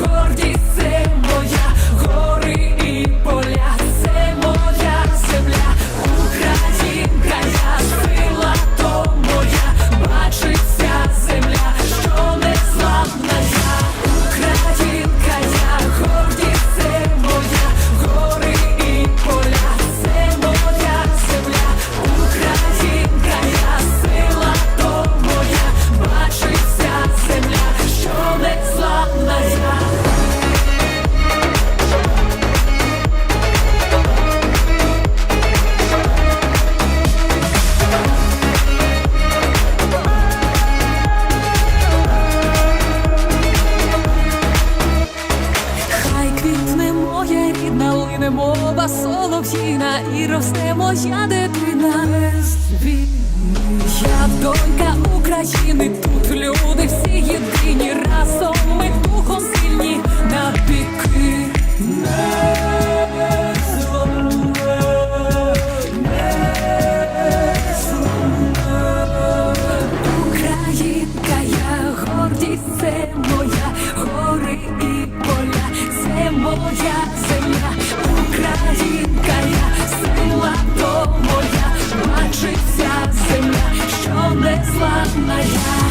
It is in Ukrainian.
гордість, це моя гори і поля, це моя земля, Українка, я сила, то моя, бачиться земля, що не славна я, Українка, я гордість, це моя гори і поля, це моя земля, Українка, я сила, то моя, бачиться земля, що не славна я. Мова солов'їна і росте моя дитина. Я донька України, тут люди всі єдині, то